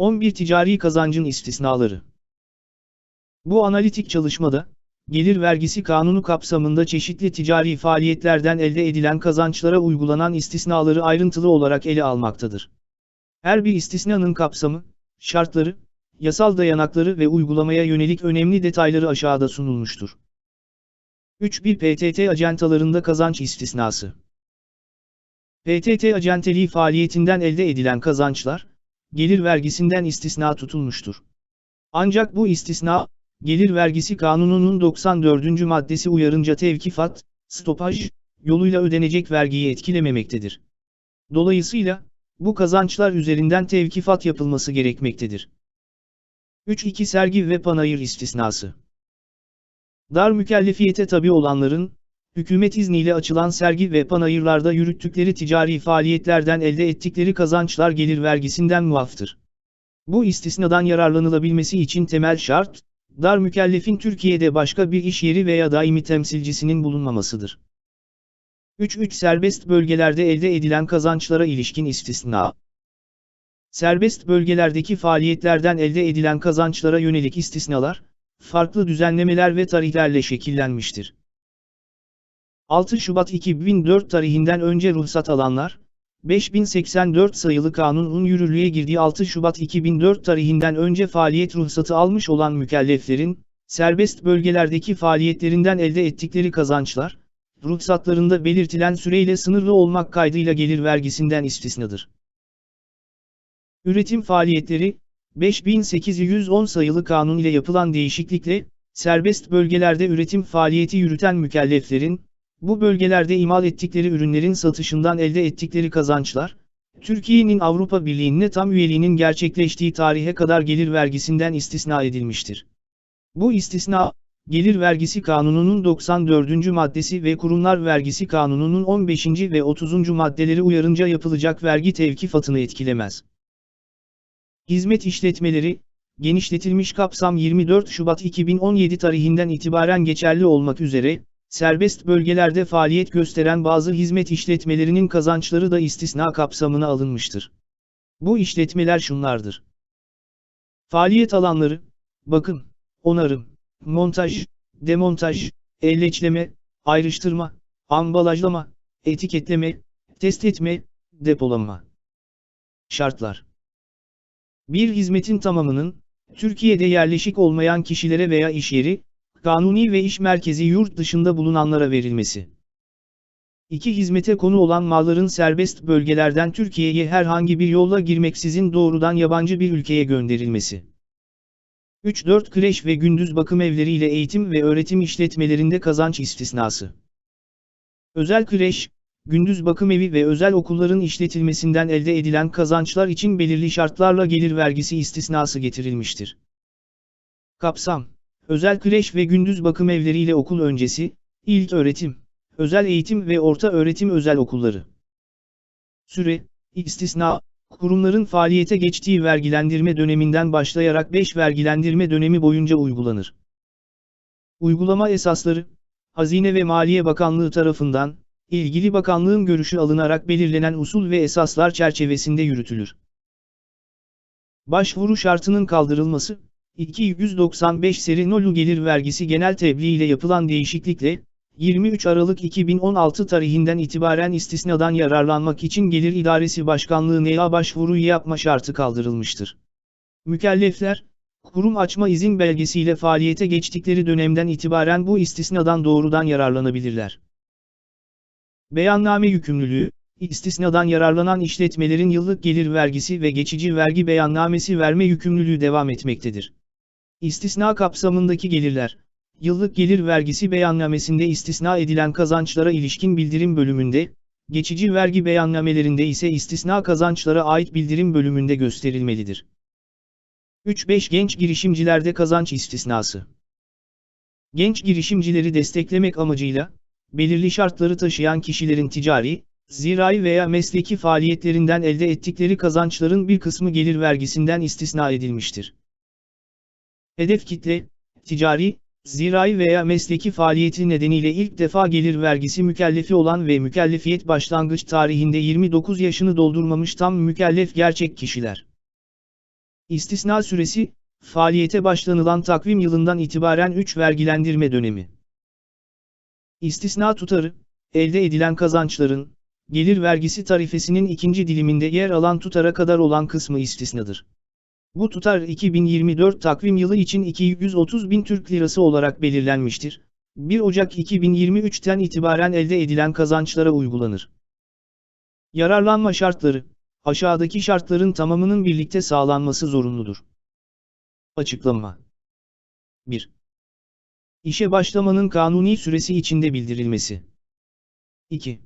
11 ticari kazancın istisnaları. Bu analitik çalışmada, gelir vergisi kanunu kapsamında çeşitli ticari faaliyetlerden elde edilen kazançlara uygulanan istisnaları ayrıntılı olarak ele almaktadır. Her bir istisnanın kapsamı, şartları, yasal dayanakları ve uygulamaya yönelik önemli detayları aşağıda sunulmuştur. 3.1 PTT acentalarında kazanç istisnası. PTT acenteliği faaliyetinden elde edilen kazançlar, gelir vergisinden istisna tutulmuştur. Ancak bu istisna, gelir vergisi kanununun 94. maddesi uyarınca tevkifat, stopaj, yoluyla ödenecek vergiyi etkilememektedir. Dolayısıyla, bu kazançlar üzerinden tevkifat yapılması gerekmektedir. 3.2 Sergi ve panayır istisnası Dar mükellefiyete tabi olanların, hükümet izniyle açılan sergi ve panayırlarda yürüttükleri ticari faaliyetlerden elde ettikleri kazançlar gelir vergisinden muaftır. Bu istisnadan yararlanılabilmesi için temel şart, dar mükellefin Türkiye'de başka bir iş yeri veya daimi temsilcisinin bulunmamasıdır. 3.3 Serbest bölgelerde elde edilen kazançlara ilişkin istisna. Serbest bölgelerdeki faaliyetlerden elde edilen kazançlara yönelik istisnalar, farklı düzenlemeler ve tarihlerle şekillenmiştir. 6 Şubat 2004 tarihinden önce ruhsat alanlar, 5084 sayılı kanunun yürürlüğe girdiği 6 Şubat 2004 tarihinden önce faaliyet ruhsatı almış olan mükelleflerin, serbest bölgelerdeki faaliyetlerinden elde ettikleri kazançlar, ruhsatlarında belirtilen süreyle sınırlı olmak kaydıyla gelir vergisinden istisnadır. Üretim faaliyetleri, 5810 sayılı kanun ile yapılan değişiklikle, serbest bölgelerde üretim faaliyeti yürüten mükelleflerin, bu bölgelerde imal ettikleri ürünlerin satışından elde ettikleri kazançlar, Türkiye'nin Avrupa Birliği'ne tam üyeliğinin gerçekleştiği tarihe kadar gelir vergisinden istisna edilmiştir. Bu istisna, Gelir Vergisi Kanunu'nun 94. maddesi ve Kurumlar Vergisi Kanunu'nun 15. ve 30. maddeleri uyarınca yapılacak vergi tevkifatını etkilemez. Hizmet işletmeleri, genişletilmiş kapsam 24 Şubat 2017 tarihinden itibaren geçerli olmak üzere, serbest bölgelerde faaliyet gösteren bazı hizmet işletmelerinin kazançları da istisna kapsamına alınmıştır. Bu işletmeler şunlardır. Faaliyet alanları, bakım, onarım, montaj, demontaj, elleçleme, ayrıştırma, ambalajlama, etiketleme, test etme, depolama. Şartlar Bir hizmetin tamamının, Türkiye'de yerleşik olmayan kişilere veya iş yeri, kanuni ve iş merkezi yurt dışında bulunanlara verilmesi. 2. Hizmete konu olan malların serbest bölgelerden Türkiye'ye herhangi bir yolla girmeksizin doğrudan yabancı bir ülkeye gönderilmesi. 3-4 kreş ve gündüz bakım evleriyle eğitim ve öğretim işletmelerinde kazanç istisnası. Özel kreş, gündüz bakım evi ve özel okulların işletilmesinden elde edilen kazançlar için belirli şartlarla gelir vergisi istisnası getirilmiştir. Kapsam Özel kreş ve gündüz bakım evleriyle okul öncesi, ilk öğretim, özel eğitim ve orta öğretim özel okulları. Süre, istisna, kurumların faaliyete geçtiği vergilendirme döneminden başlayarak 5 vergilendirme dönemi boyunca uygulanır. Uygulama esasları, Hazine ve Maliye Bakanlığı tarafından, ilgili bakanlığın görüşü alınarak belirlenen usul ve esaslar çerçevesinde yürütülür. Başvuru şartının kaldırılması, 295 seri nolu gelir vergisi genel tebliğ ile yapılan değişiklikle, 23 Aralık 2016 tarihinden itibaren istisnadan yararlanmak için Gelir İdaresi Başkanlığı NEA başvuru yapma şartı kaldırılmıştır. Mükellefler, kurum açma izin belgesiyle faaliyete geçtikleri dönemden itibaren bu istisnadan doğrudan yararlanabilirler. Beyanname yükümlülüğü, istisnadan yararlanan işletmelerin yıllık gelir vergisi ve geçici vergi beyannamesi verme yükümlülüğü devam etmektedir. İstisna kapsamındaki gelirler, yıllık gelir vergisi beyannamesinde istisna edilen kazançlara ilişkin bildirim bölümünde, geçici vergi beyannamelerinde ise istisna kazançlara ait bildirim bölümünde gösterilmelidir. 3-5 Genç girişimcilerde kazanç istisnası Genç girişimcileri desteklemek amacıyla, belirli şartları taşıyan kişilerin ticari, zirai veya mesleki faaliyetlerinden elde ettikleri kazançların bir kısmı gelir vergisinden istisna edilmiştir. Hedef kitle, ticari, zirai veya mesleki faaliyeti nedeniyle ilk defa gelir vergisi mükellefi olan ve mükellefiyet başlangıç tarihinde 29 yaşını doldurmamış tam mükellef gerçek kişiler. İstisna süresi, faaliyete başlanılan takvim yılından itibaren 3 vergilendirme dönemi. İstisna tutarı, elde edilen kazançların, gelir vergisi tarifesinin ikinci diliminde yer alan tutara kadar olan kısmı istisnadır. Bu tutar 2024 takvim yılı için 230 bin Türk Lirası olarak belirlenmiştir. 1 Ocak 2023'ten itibaren elde edilen kazançlara uygulanır. Yararlanma şartları, aşağıdaki şartların tamamının birlikte sağlanması zorunludur. Açıklama 1. İşe başlamanın kanuni süresi içinde bildirilmesi. 2.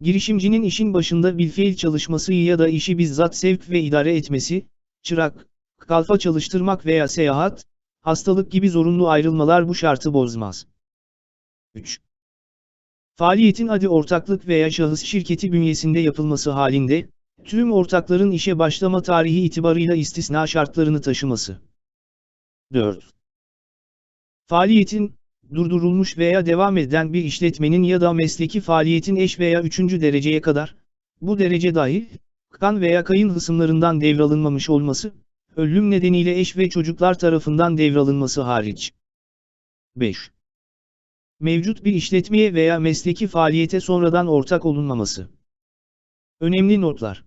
Girişimcinin işin başında bilfiil çalışması ya da işi bizzat sevk ve idare etmesi, çırak, kalfa çalıştırmak veya seyahat, hastalık gibi zorunlu ayrılmalar bu şartı bozmaz. 3. Faaliyetin adı ortaklık veya şahıs şirketi bünyesinde yapılması halinde, tüm ortakların işe başlama tarihi itibarıyla istisna şartlarını taşıması. 4. Faaliyetin, durdurulmuş veya devam eden bir işletmenin ya da mesleki faaliyetin eş veya üçüncü dereceye kadar, bu derece dahil, kan veya kayın hısımlarından devralınmamış olması, ölüm nedeniyle eş ve çocuklar tarafından devralınması hariç. 5. Mevcut bir işletmeye veya mesleki faaliyete sonradan ortak olunmaması. Önemli notlar.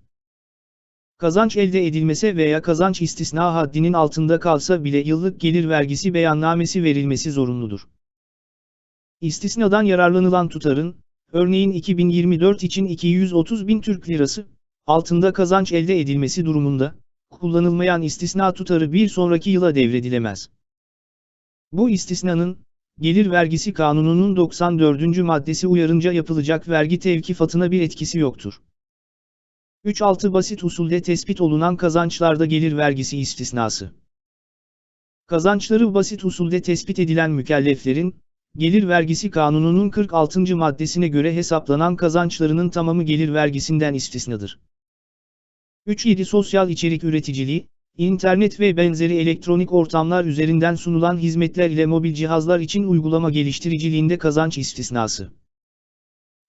Kazanç elde edilmese veya kazanç istisna haddinin altında kalsa bile yıllık gelir vergisi beyannamesi verilmesi zorunludur. İstisnadan yararlanılan tutarın, örneğin 2024 için 230 bin Türk Lirası, altında kazanç elde edilmesi durumunda, kullanılmayan istisna tutarı bir sonraki yıla devredilemez. Bu istisnanın, Gelir Vergisi Kanunu'nun 94. maddesi uyarınca yapılacak vergi tevkifatına bir etkisi yoktur. 3.6 Basit usulde tespit olunan kazançlarda gelir vergisi istisnası. Kazançları basit usulde tespit edilen mükelleflerin, Gelir Vergisi Kanunu'nun 46. maddesine göre hesaplanan kazançlarının tamamı gelir vergisinden istisnadır. 3.7 Sosyal içerik üreticiliği, internet ve benzeri elektronik ortamlar üzerinden sunulan hizmetler ile mobil cihazlar için uygulama geliştiriciliğinde kazanç istisnası.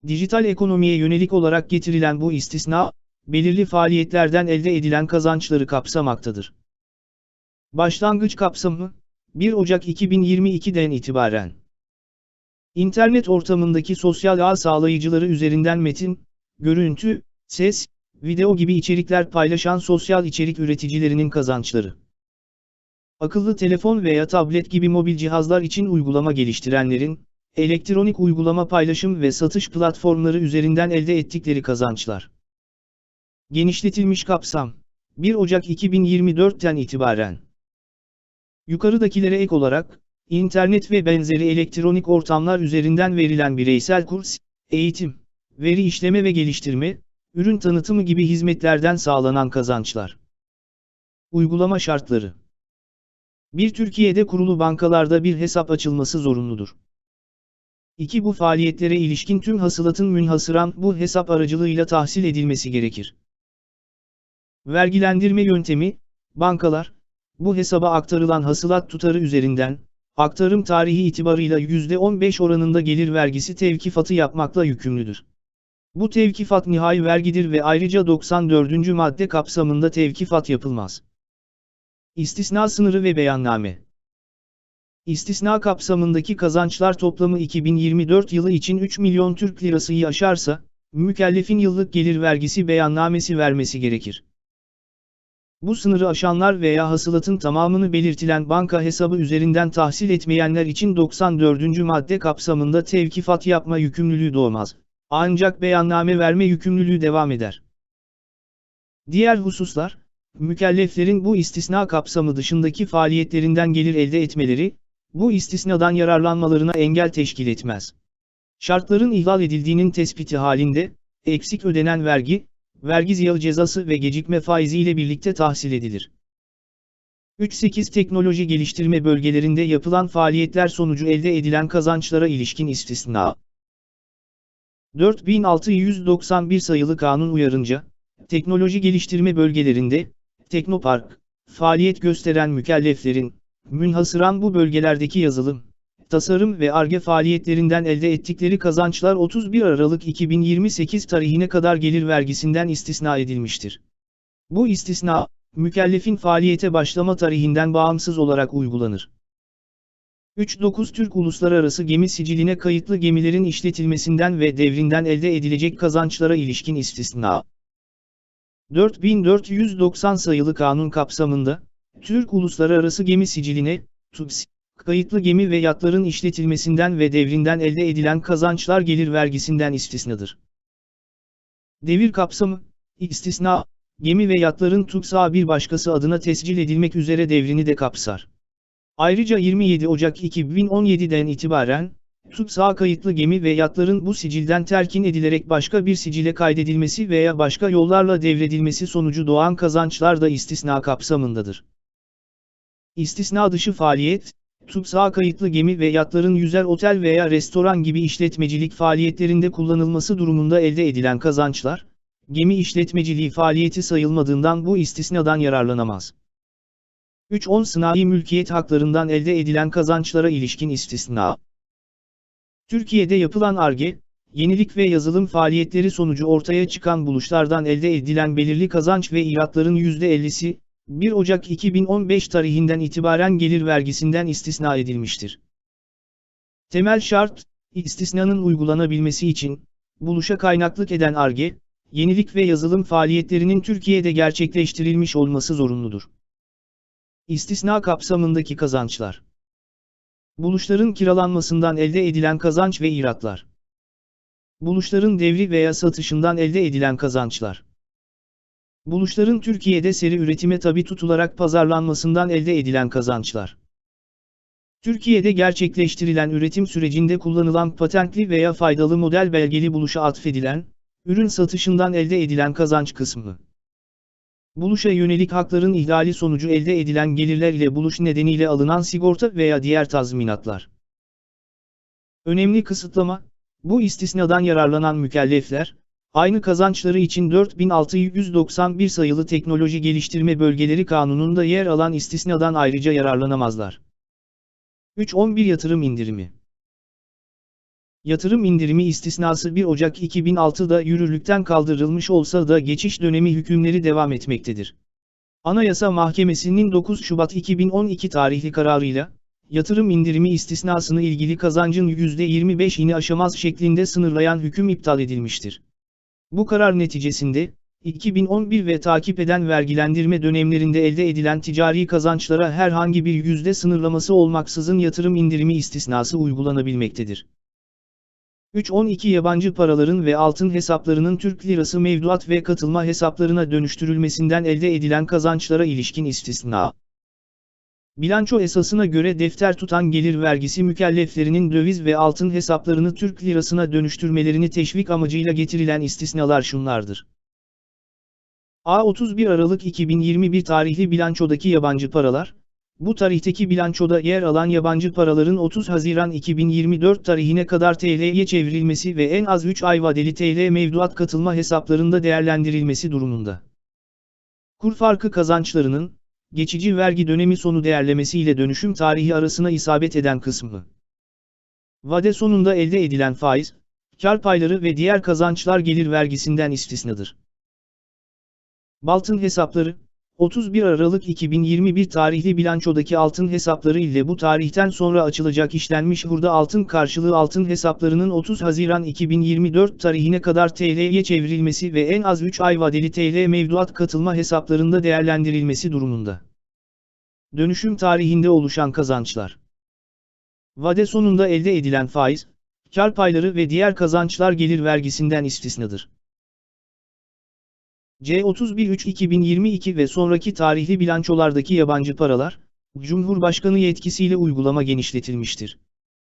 Dijital ekonomiye yönelik olarak getirilen bu istisna, belirli faaliyetlerden elde edilen kazançları kapsamaktadır. Başlangıç kapsamı, 1 Ocak 2022'den itibaren. İnternet ortamındaki sosyal ağ sağlayıcıları üzerinden metin, görüntü, ses, video gibi içerikler paylaşan sosyal içerik üreticilerinin kazançları. Akıllı telefon veya tablet gibi mobil cihazlar için uygulama geliştirenlerin, elektronik uygulama paylaşım ve satış platformları üzerinden elde ettikleri kazançlar. Genişletilmiş kapsam. 1 Ocak 2024'ten itibaren. Yukarıdakilere ek olarak, internet ve benzeri elektronik ortamlar üzerinden verilen bireysel kurs, eğitim, veri işleme ve geliştirme, ürün tanıtımı gibi hizmetlerden sağlanan kazançlar. Uygulama şartları. Bir Türkiye'de kurulu bankalarda bir hesap açılması zorunludur. 2. Bu faaliyetlere ilişkin tüm hasılatın münhasıran bu hesap aracılığıyla tahsil edilmesi gerekir. Vergilendirme yöntemi, bankalar, bu hesaba aktarılan hasılat tutarı üzerinden, aktarım tarihi itibarıyla %15 oranında gelir vergisi tevkifatı yapmakla yükümlüdür. Bu tevkifat nihai vergidir ve ayrıca 94. madde kapsamında tevkifat yapılmaz. İstisna sınırı ve beyanname İstisna kapsamındaki kazançlar toplamı 2024 yılı için 3 milyon Türk lirasıyı aşarsa, mükellefin yıllık gelir vergisi beyannamesi vermesi gerekir. Bu sınırı aşanlar veya hasılatın tamamını belirtilen banka hesabı üzerinden tahsil etmeyenler için 94. madde kapsamında tevkifat yapma yükümlülüğü doğmaz. Ancak beyanname verme yükümlülüğü devam eder. Diğer hususlar, mükelleflerin bu istisna kapsamı dışındaki faaliyetlerinden gelir elde etmeleri, bu istisnadan yararlanmalarına engel teşkil etmez. Şartların ihlal edildiğinin tespiti halinde, eksik ödenen vergi, vergi ziyağı cezası ve gecikme faizi ile birlikte tahsil edilir. 3.8 Teknoloji geliştirme bölgelerinde yapılan faaliyetler sonucu elde edilen kazançlara ilişkin istisna. 4691 sayılı kanun uyarınca, teknoloji geliştirme bölgelerinde, teknopark, faaliyet gösteren mükelleflerin, münhasıran bu bölgelerdeki yazılım, tasarım ve ARGE faaliyetlerinden elde ettikleri kazançlar 31 Aralık 2028 tarihine kadar gelir vergisinden istisna edilmiştir. Bu istisna, mükellefin faaliyete başlama tarihinden bağımsız olarak uygulanır. 3.9 Türk Uluslararası Gemi Siciline kayıtlı gemilerin işletilmesinden ve devrinden elde edilecek kazançlara ilişkin istisna. 4490 sayılı kanun kapsamında, Türk Uluslararası Gemi Siciline, TUGS, kayıtlı gemi ve yatların işletilmesinden ve devrinden elde edilen kazançlar gelir vergisinden istisnadır. Devir kapsamı, istisna, gemi ve yatların TUGS'a bir başkası adına tescil edilmek üzere devrini de kapsar. Ayrıca 27 Ocak 2017'den itibaren, TUGS'a kayıtlı gemi ve yatların bu sicilden terkin edilerek başka bir sicile kaydedilmesi veya başka yollarla devredilmesi sonucu doğan kazançlar da istisna kapsamındadır. İstisna dışı faaliyet, TUGS'a kayıtlı gemi ve yatların yüzer otel veya restoran gibi işletmecilik faaliyetlerinde kullanılması durumunda elde edilen kazançlar, gemi işletmeciliği faaliyeti sayılmadığından bu istisnadan yararlanamaz. 3.10 Sınai mülkiyet haklarından elde edilen kazançlara ilişkin istisna. Türkiye'de yapılan ARGE, yenilik ve yazılım faaliyetleri sonucu ortaya çıkan buluşlardan elde edilen belirli kazanç ve iratların %50'si, 1 Ocak 2015 tarihinden itibaren gelir vergisinden istisna edilmiştir. Temel şart, istisnanın uygulanabilmesi için, buluşa kaynaklık eden ARGE, yenilik ve yazılım faaliyetlerinin Türkiye'de gerçekleştirilmiş olması zorunludur. İstisna kapsamındaki kazançlar. Buluşların kiralanmasından elde edilen kazanç ve iratlar. Buluşların devri veya satışından elde edilen kazançlar. Buluşların Türkiye'de seri üretime tabi tutularak pazarlanmasından elde edilen kazançlar. Türkiye'de gerçekleştirilen üretim sürecinde kullanılan patentli veya faydalı model belgeli buluşa atfedilen, ürün satışından elde edilen kazanç kısmı. Buluşa yönelik hakların ihlali sonucu elde edilen gelirler ile buluş nedeniyle alınan sigorta veya diğer tazminatlar. Önemli kısıtlama, bu istisnadan yararlanan mükellefler, aynı kazançları için 4691 sayılı Teknoloji Geliştirme Bölgeleri Kanunu'nda yer alan istisnadan ayrıca yararlanamazlar. 3.11 Yatırım indirimi Yatırım indirimi istisnası 1 Ocak 2006'da yürürlükten kaldırılmış olsa da geçiş dönemi hükümleri devam etmektedir. Anayasa Mahkemesi'nin 9 Şubat 2012 tarihli kararıyla, yatırım indirimi istisnasını ilgili kazancın %25'ini aşamaz şeklinde sınırlayan hüküm iptal edilmiştir. Bu karar neticesinde, 2011 ve takip eden vergilendirme dönemlerinde elde edilen ticari kazançlara herhangi bir yüzde sınırlaması olmaksızın yatırım indirimi istisnası uygulanabilmektedir. 3.12 Yabancı paraların ve altın hesaplarının Türk lirası mevduat ve katılma hesaplarına dönüştürülmesinden elde edilen kazançlara ilişkin istisna. Bilanço esasına göre defter tutan gelir vergisi mükelleflerinin döviz ve altın hesaplarını Türk lirasına dönüştürmelerini teşvik amacıyla getirilen istisnalar şunlardır. A. 31 Aralık 2021 tarihli bilançodaki yabancı paralar, bu tarihteki bilançoda yer alan yabancı paraların 30 Haziran 2024 tarihine kadar TL'ye çevrilmesi ve en az 3 ay vadeli TL mevduat katılma hesaplarında değerlendirilmesi durumunda. Kur farkı kazançlarının, geçici vergi dönemi sonu değerlemesi ile dönüşüm tarihi arasına isabet eden kısmı. Vade sonunda elde edilen faiz, kar payları ve diğer kazançlar gelir vergisinden istisnadır. Baltın hesapları, 31 Aralık 2021 tarihli bilançodaki altın hesapları ile bu tarihten sonra açılacak işlenmiş hurda altın karşılığı altın hesaplarının 30 Haziran 2024 tarihine kadar TL'ye çevrilmesi ve en az 3 ay vadeli TL mevduat katılma hesaplarında değerlendirilmesi durumunda. Dönüşüm tarihinde oluşan kazançlar. Vade sonunda elde edilen faiz, kar payları ve diğer kazançlar gelir vergisinden istisnadır. C31-3-2022 ve sonraki tarihli bilançolardaki yabancı paralar, Cumhurbaşkanı yetkisiyle uygulama genişletilmiştir.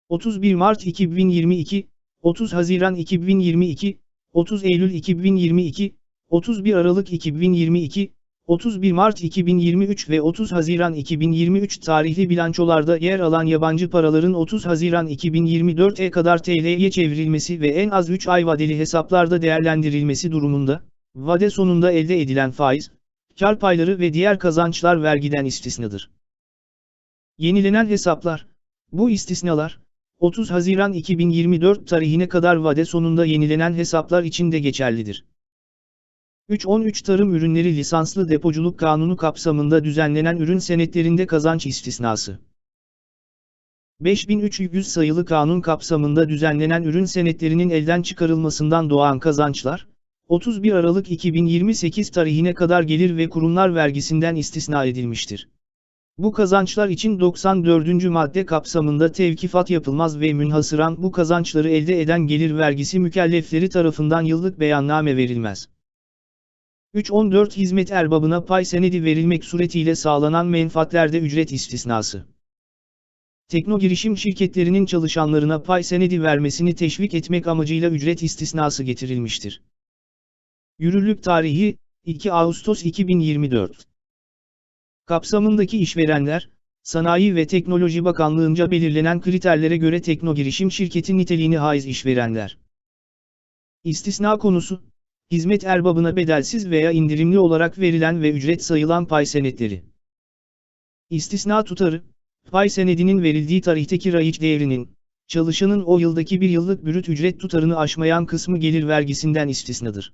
31 Mart 2022, 30 Haziran 2022, 30 Eylül 2022, 31 Aralık 2022, 31 Mart 2023 ve 30 Haziran 2023 tarihli bilançolarda yer alan yabancı paraların 30 Haziran 2024'e kadar TL'ye çevrilmesi ve en az 3 ay vadeli hesaplarda değerlendirilmesi durumunda, Vade sonunda elde edilen faiz, kar payları ve diğer kazançlar vergiden istisnadır. Yenilenen hesaplar, bu istisnalar, 30 Haziran 2024 tarihine kadar vade sonunda yenilenen hesaplar için de geçerlidir. 3.13 Tarım Ürünleri Lisanslı Depoculuk Kanunu kapsamında düzenlenen ürün senetlerinde kazanç istisnası. 5300 sayılı kanun kapsamında düzenlenen ürün senetlerinin elden çıkarılmasından doğan kazançlar, 31 Aralık 2028 tarihine kadar gelir ve kurumlar vergisinden istisna edilmiştir. Bu kazançlar için 94. madde kapsamında tevkifat yapılmaz ve münhasıran bu kazançları elde eden gelir vergisi mükellefleri tarafından yıllık beyanname verilmez. 3.14 Hizmet erbabına pay senedi verilmek suretiyle sağlanan menfaatlerde ücret istisnası. Tekno girişim şirketlerinin çalışanlarına pay senedi vermesini teşvik etmek amacıyla ücret istisnası getirilmiştir. Yürürlük tarihi 2 Ağustos 2024 Kapsamındaki işverenler, Sanayi ve Teknoloji Bakanlığı'nca belirlenen kriterlere göre tekno girişim şirketi niteliğini haiz işverenler. İstisna konusu, hizmet erbabına bedelsiz veya indirimli olarak verilen ve ücret sayılan pay senetleri. İstisna tutarı, pay senedinin verildiği tarihteki rayiç değerinin, çalışanın o yıldaki bir yıllık bürüt ücret tutarını aşmayan kısmı gelir vergisinden istisnadır.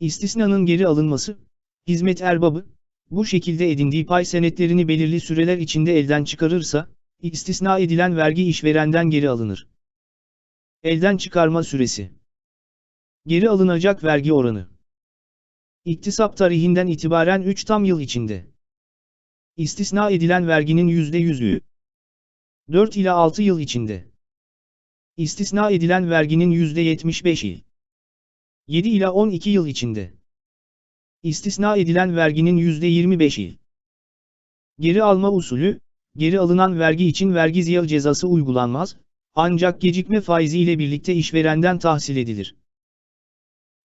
İstisnanın geri alınması, hizmet erbabı, bu şekilde edindiği pay senetlerini belirli süreler içinde elden çıkarırsa, istisna edilen vergi işverenden geri alınır. Elden çıkarma süresi Geri alınacak vergi oranı İktisap tarihinden itibaren 3 tam yıl içinde. İstisna edilen verginin %100'ü 4 ila 6 yıl içinde. İstisna edilen verginin %75'i 7 ila 12 yıl içinde. İstisna edilen verginin %25'i. Geri alma usulü, geri alınan vergi için vergi ziyağı cezası uygulanmaz, ancak gecikme faizi ile birlikte işverenden tahsil edilir.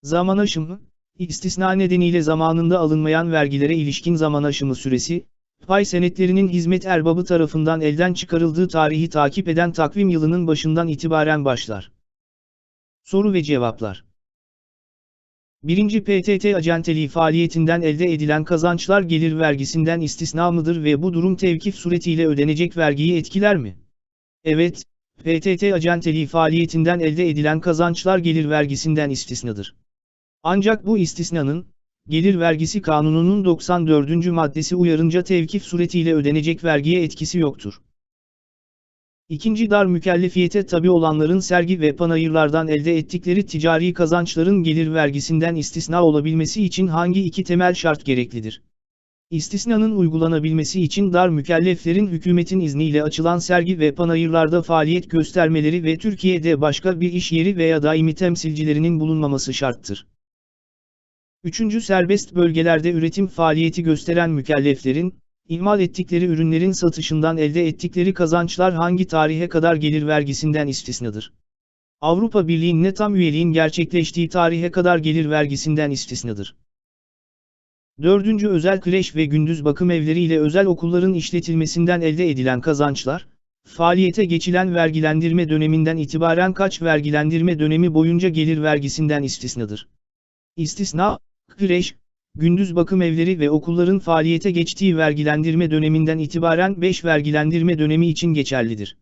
Zaman aşımı, istisna nedeniyle zamanında alınmayan vergilere ilişkin zaman aşımı süresi, pay senetlerinin hizmet erbabı tarafından elden çıkarıldığı tarihi takip eden takvim yılının başından itibaren başlar. Soru ve cevaplar 1. PTT acenteliği faaliyetinden elde edilen kazançlar gelir vergisinden istisna mıdır ve bu durum tevkif suretiyle ödenecek vergiyi etkiler mi? Evet, PTT acenteliği faaliyetinden elde edilen kazançlar gelir vergisinden istisnadır. Ancak bu istisnanın, Gelir Vergisi Kanunu'nun 94. maddesi uyarınca tevkif suretiyle ödenecek vergiye etkisi yoktur. İkinci dar mükellefiyete tabi olanların sergi ve panayırlardan elde ettikleri ticari kazançların gelir vergisinden istisna olabilmesi için hangi iki temel şart gereklidir? İstisnanın uygulanabilmesi için dar mükelleflerin hükümetin izniyle açılan sergi ve panayırlarda faaliyet göstermeleri ve Türkiye'de başka bir iş yeri veya daimi temsilcilerinin bulunmaması şarttır. Üçüncü serbest bölgelerde üretim faaliyeti gösteren mükelleflerin, İmal ettikleri ürünlerin satışından elde ettikleri kazançlar hangi tarihe kadar gelir vergisinden istisnadır? Avrupa Birliği'ne tam üyeliğin gerçekleştiği tarihe kadar gelir vergisinden istisnadır. Dördüncü özel kreş ve gündüz bakım evleri ile özel okulların işletilmesinden elde edilen kazançlar, faaliyete geçilen vergilendirme döneminden itibaren kaç vergilendirme dönemi boyunca gelir vergisinden istisnadır. İstisna, kreş, gündüz bakım evleri ve okulların faaliyete geçtiği vergilendirme döneminden itibaren 5 vergilendirme dönemi için geçerlidir.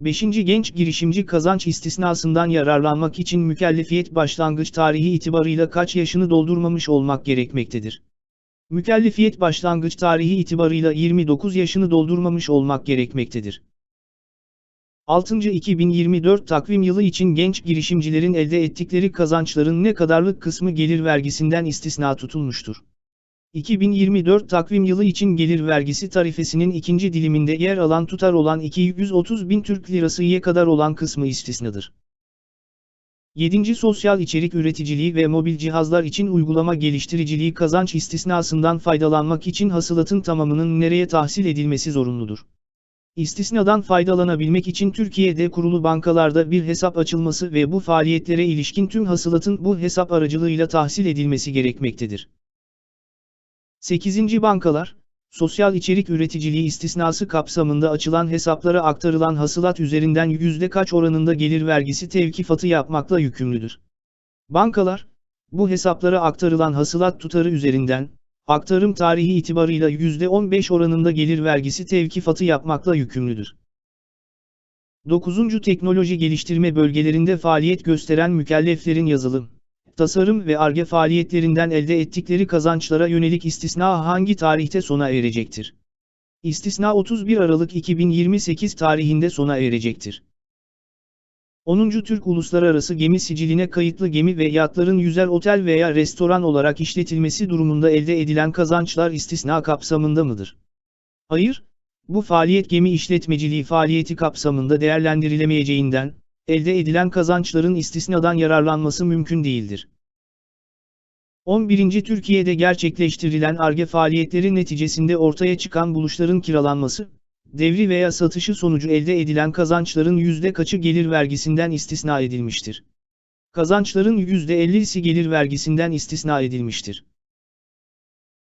5. Genç girişimci kazanç istisnasından yararlanmak için mükellefiyet başlangıç tarihi itibarıyla kaç yaşını doldurmamış olmak gerekmektedir. Mükellefiyet başlangıç tarihi itibarıyla 29 yaşını doldurmamış olmak gerekmektedir. 6. 2024 takvim yılı için genç girişimcilerin elde ettikleri kazançların ne kadarlık kısmı gelir vergisinden istisna tutulmuştur. 2024 takvim yılı için gelir vergisi tarifesinin ikinci diliminde yer alan tutar olan 230 bin Türk Lirası'ya kadar olan kısmı istisnadır. 7. Sosyal içerik üreticiliği ve mobil cihazlar için uygulama geliştiriciliği kazanç istisnasından faydalanmak için hasılatın tamamının nereye tahsil edilmesi zorunludur. İstisnadan faydalanabilmek için Türkiye'de kurulu bankalarda bir hesap açılması ve bu faaliyetlere ilişkin tüm hasılatın bu hesap aracılığıyla tahsil edilmesi gerekmektedir. 8. Bankalar, sosyal içerik üreticiliği istisnası kapsamında açılan hesaplara aktarılan hasılat üzerinden yüzde kaç oranında gelir vergisi tevkifatı yapmakla yükümlüdür. Bankalar, bu hesaplara aktarılan hasılat tutarı üzerinden, aktarım tarihi itibarıyla %15 oranında gelir vergisi tevkifatı yapmakla yükümlüdür. 9. Teknoloji geliştirme bölgelerinde faaliyet gösteren mükelleflerin yazılım, tasarım ve arge faaliyetlerinden elde ettikleri kazançlara yönelik istisna hangi tarihte sona erecektir? İstisna 31 Aralık 2028 tarihinde sona erecektir. 10. Türk Uluslararası Gemi Siciline kayıtlı gemi ve yatların yüzer otel veya restoran olarak işletilmesi durumunda elde edilen kazançlar istisna kapsamında mıdır? Hayır, bu faaliyet gemi işletmeciliği faaliyeti kapsamında değerlendirilemeyeceğinden, elde edilen kazançların istisnadan yararlanması mümkün değildir. 11. Türkiye'de gerçekleştirilen ARGE faaliyetleri neticesinde ortaya çıkan buluşların kiralanması, devri veya satışı sonucu elde edilen kazançların yüzde kaçı gelir vergisinden istisna edilmiştir. Kazançların %50'si gelir vergisinden istisna edilmiştir.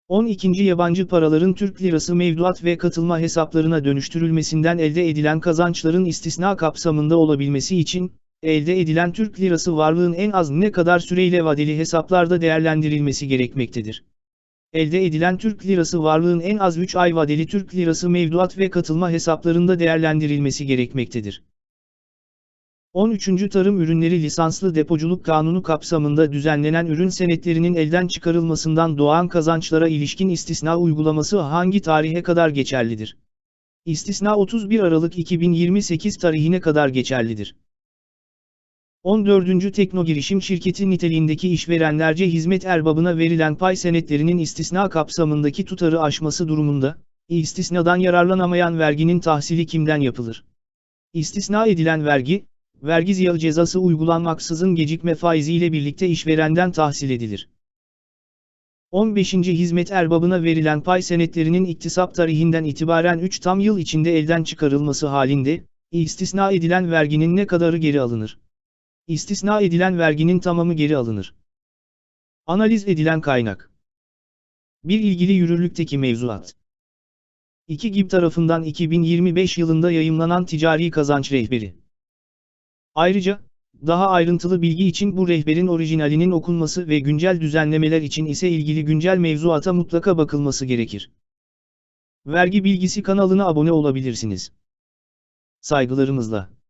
12. Yabancı paraların Türk lirası mevduat ve katılma hesaplarına dönüştürülmesinden elde edilen kazançların istisna kapsamında olabilmesi için, elde edilen Türk lirası varlığın en az ne kadar süreyle vadeli hesaplarda değerlendirilmesi gerekmektedir. Elde edilen Türk lirası varlığın en az 3 ay vadeli Türk lirası mevduat ve katılma hesaplarında değerlendirilmesi gerekmektedir. 13. Tarım Ürünleri Lisanslı Depoculuk Kanunu kapsamında düzenlenen ürün senetlerinin elden çıkarılmasından doğan kazançlara ilişkin istisna uygulaması hangi tarihe kadar geçerlidir? İstisna 31 Aralık 2028 tarihine kadar geçerlidir. 14. Teknogirişim şirketi niteliğindeki işverenlerce hizmet erbabına verilen pay senetlerinin istisna kapsamındaki tutarı aşması durumunda, istisnadan yararlanamayan verginin tahsili kimden yapılır? İstisna edilen vergi, vergi ziyağı cezası uygulanmaksızın gecikme faiziyle birlikte işverenden tahsil edilir. 15. Hizmet erbabına verilen pay senetlerinin iktisap tarihinden itibaren 3 tam yıl içinde elden çıkarılması halinde, istisna edilen verginin ne kadarı geri alınır? İstisna edilen verginin tamamı geri alınır. Analiz edilen kaynak. Bir ilgili yürürlükteki mevzuat. 2 GİB tarafından 2025 yılında yayımlanan ticari kazanç rehberi. Ayrıca, daha ayrıntılı bilgi için bu rehberin orijinalinin okunması ve güncel düzenlemeler için ise ilgili güncel mevzuata mutlaka bakılması gerekir. Vergi Bilgisi kanalına abone olabilirsiniz. Saygılarımızla.